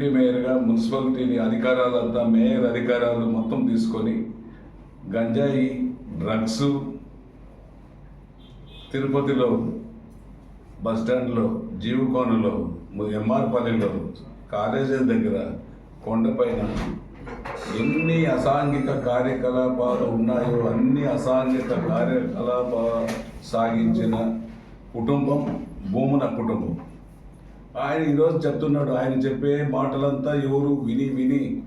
Deputy మేయర్గా మున్సిపాలిటీని అధికారాలంతా mayor అధికారాలు మొత్తం తీసుకొని గంజాయి డ్రగ్స్ తిరుపతిలో బస్ స్టాండ్లో జీవకోనలో ఎంఆర్పల్లిలో కాలేజీల దగ్గర కొండపైన ఎన్ని అసాంఘిక కార్యకలాపాలు ఉన్నాయో అన్ని అసాంఘిక కార్యకలాపాలు సాగించిన కుటుంబం భూమున కుటుంబం. ఆయన ఈరోజు చెప్తున్నాడు ఆయన చెప్పే మాటలంతా ఎవరు విని విని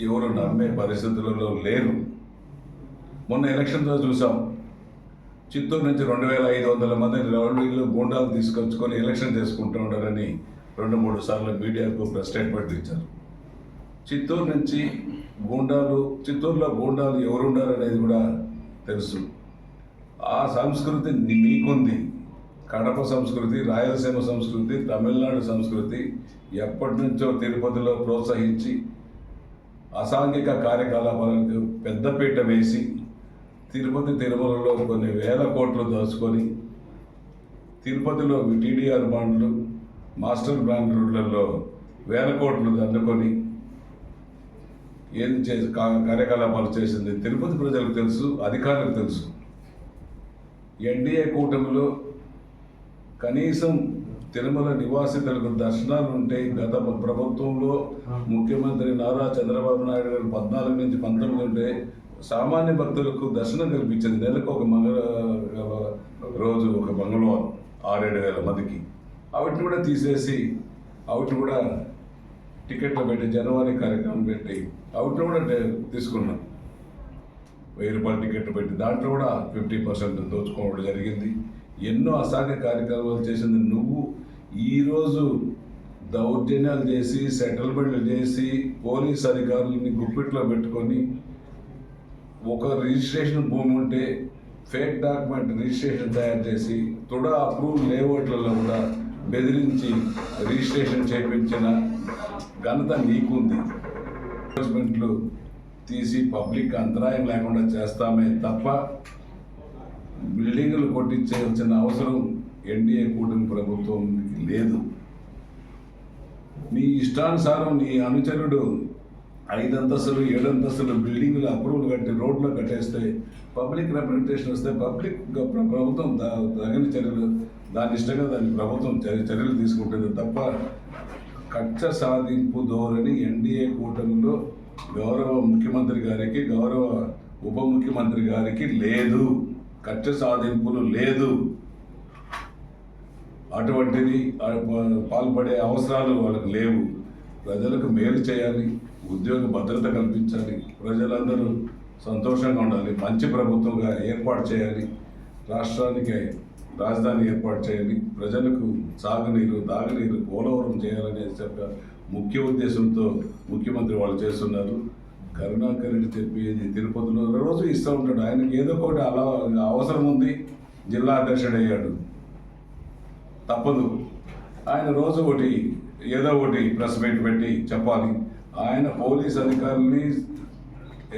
ఎవరు నమ్మే పరిస్థితులలో లేరు. మొన్న ఎలక్షన్తో చూసాం. చిత్తూరు నుంచి రెండు వేల ఐదు వందల మంది రౌడీలు గూండాలు తీసుకొచ్చుకొని ఎలక్షన్ చేసుకుంటూ ఉంటారని రెండు మూడు సార్లు మీడియాకు ప్రెస్ స్టేట్మెంట్ ఇచ్చారు. చిత్తూరు నుంచి గూండాలు చిత్తూరులో గూండాలు ఎవరుండారనేది కూడా తెలుసు. ఆ సంస్కృతి మీకుంది. కడప సంస్కృతి రాయలసీమ సంస్కృతి తమిళనాడు సంస్కృతి ఎప్పటి నుంచో తిరుపతిలో ప్రోత్సహించి అసాంఘిక కార్యకలాపాలకు పెద్దపీట వేసి తిరుపతి తిరుమలలో కొన్ని వేల కోట్లు దోచుకొని తిరుపతిలో టీడీఆర్ బాండ్లు మాస్టర్ బ్రాండ్ రోడ్లలో వేల కోట్లు దండుకొని ఏం చేసి కార్యకలాపాలు చేసింది తిరుపతి ప్రజలకు తెలుసు అధికారులకు తెలుసు. ఎన్డీఏ కూటమిలో కనీసం తిరుమల నివాసితులకు దర్శనాలు ఉంటే గత ప్రభుత్వంలో ముఖ్యమంత్రి నారా చంద్రబాబు నాయుడు గారు పద్నాలుగు నుంచి పంతొమ్మిది ఉంటే సామాన్య భక్తులకు దర్శనం కల్పించింది నెలకు ఒక మంగళ రోజు ఒక మంగళవారం ఆరేడు వేల మందికి. వాటిని కూడా తీసేసి వాటిని కూడా టికెట్లు పెట్టి జనవరి కార్యక్రమం పెట్టి వాటిని కూడా తీసుకున్నాం. వెయ్యి రూపాయల టికెట్ పెట్టి దాంట్లో కూడా ఫిఫ్టీ పర్సెంట్ దోచుకోవడం జరిగింది. ఎన్నో అసాధ్య కార్యక్రమాలు చేసింది. నువ్వు ఈరోజు దౌర్జన్యాలు చేసి సెటిల్మెంట్లు చేసి పోలీస్ అధికారులని గుప్పిట్లో పెట్టుకొని ఒక రిజిస్ట్రేషన్ భూమి ఉంటే ఫేక్ డాక్యుమెంట్ రిజిస్ట్రేషన్ తయారు చేసి తుడా అప్రూవ్ లేఅవుట్లలో కూడా బెదిరించి రిజిస్ట్రేషన్ చేయించిన ఘనత నీకుంది. ఎన్ఫోర్స్మెంట్లు తీసి పబ్లిక్ అంతరాయం లేకుండా చేస్తామే తప్ప బిల్డింగులు కొట్టించాల్సిన అవసరం ఎన్డీఏ కూటమి ప్రభుత్వం లేదు. నీ ఇష్టానుసారం నీ అనుచరుడు ఐదు అంతస్తులు ఏడు అంతస్తులు బిల్డింగులు అప్రూవల్ కట్టి రోడ్లో కట్టేస్తే పబ్లిక్ రిప్రజెంటేషన్ వస్తే పబ్లిక్ ప్రభుత్వం తగిన చర్యలు దాని ఇష్టంగా దాని ప్రభుత్వం చర్యలు తీసుకుంటుంది తప్ప కక్ష సాధింపు ధోరణి ఎన్డీఏ కూటమిలో గౌరవ ముఖ్యమంత్రి గారికి గౌరవ ఉప ముఖ్యమంత్రి గారికి లేదు. కక్ష సాధింపులు లేదు. అటువంటిది ప- పాల్పడే అవసరాలు వాళ్ళకి లేవు. ప్రజలకు మేలు చేయాలి ఉద్యోగ భద్రత కల్పించాలి ప్రజలందరూ సంతోషంగా ఉండాలి మంచి ప్రభుత్వంగా ఏర్పాటు చేయాలి రాష్ట్రానికి రాజధాని ఏర్పాటు చేయాలి ప్రజలకు సాగునీరు తాగునీరు పోలవరం చేయాలనే యొక్క ముఖ్య ఉద్దేశంతో ముఖ్యమంత్రి వాళ్ళు చేస్తున్నారు. కరుణాకరుడు చెప్పి చెప్పేది తిరుపతిలో రోజు ఇస్తూ ఉంటాడు. ఆయనకి ఏదో ఒకటి అలా అవసరం ఉంది. జిల్లా అధ్యక్షుడు అయ్యాడు తప్పదు. ఆయన రోజు ఒకటి ఏదో ఒకటి ప్రెస్ మీట్ పెట్టి చెప్పాలి. ఆయన పోలీస్ అధికారుల్ని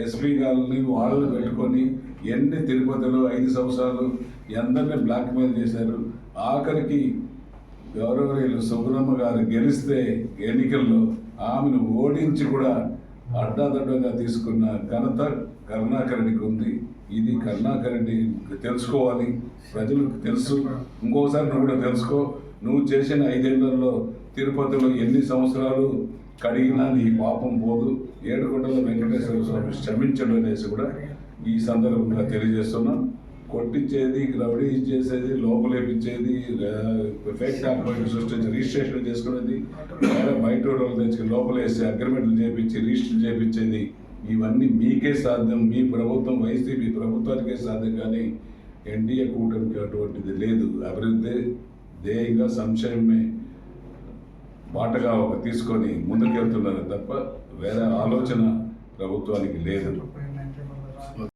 ఎస్పీ గారిని వాళ్ళు పెట్టుకొని ఎన్ని తిరుపతిలో ఐదు సంవత్సరాలు ఎందరిని బ్లాక్మెయిల్ చేశారు. ఆఖరికి గౌరవనీయులు సుబ్రహ్మ గారు గెలిస్తే ఎన్నికల్లో ఆమెను ఓడించి కూడా అడ్డాదడ్డంగా తీసుకున్న ఘనత కరుణాకర్ ఉంది. ఇది కరుణాకర్ తెలుసుకోవాలి. ప్రజలకు తెలుసు. ఇంకోసారి నువ్వు కూడా తెలుసుకో. నువ్వు చేసిన ఐదేళ్ళలో తిరుపతిలో ఎన్ని సంవత్సరాలు కడిగినా నీ పాపం పోదు. ఏడుకొండల వెంకటేశ్వర స్వామి క్షమించడం అనేసి కూడా ఈ సందర్భంగా తెలియజేస్తున్నాం. కొట్టించేది రౌడీ చేసేది లోపలేపించేది ఫేక్ డాక్యుమెంట్ సృష్టించి రిజిస్ట్రేషన్ చేసుకునేది బయట వాళ్ళు తెచ్చి లోపలేసి అగ్రిమెంట్లు చేపించి రిజిస్టర్ చేపించేది. ఇవన్నీ మీకే సాధ్యం. మీ ప్రభుత్వం వైసీపీ ప్రభుత్వానికే సాధ్యం కానీ ఎన్డీఏ కూటమికి అటువంటిది లేదు. అభివృద్ధి ధ్యేయంగా సంశయమే బాటగా ఒక తీసుకొని ముందుకెళ్తున్నారు తప్ప వేరే ఆలోచన ప్రభుత్వానికి లేదు.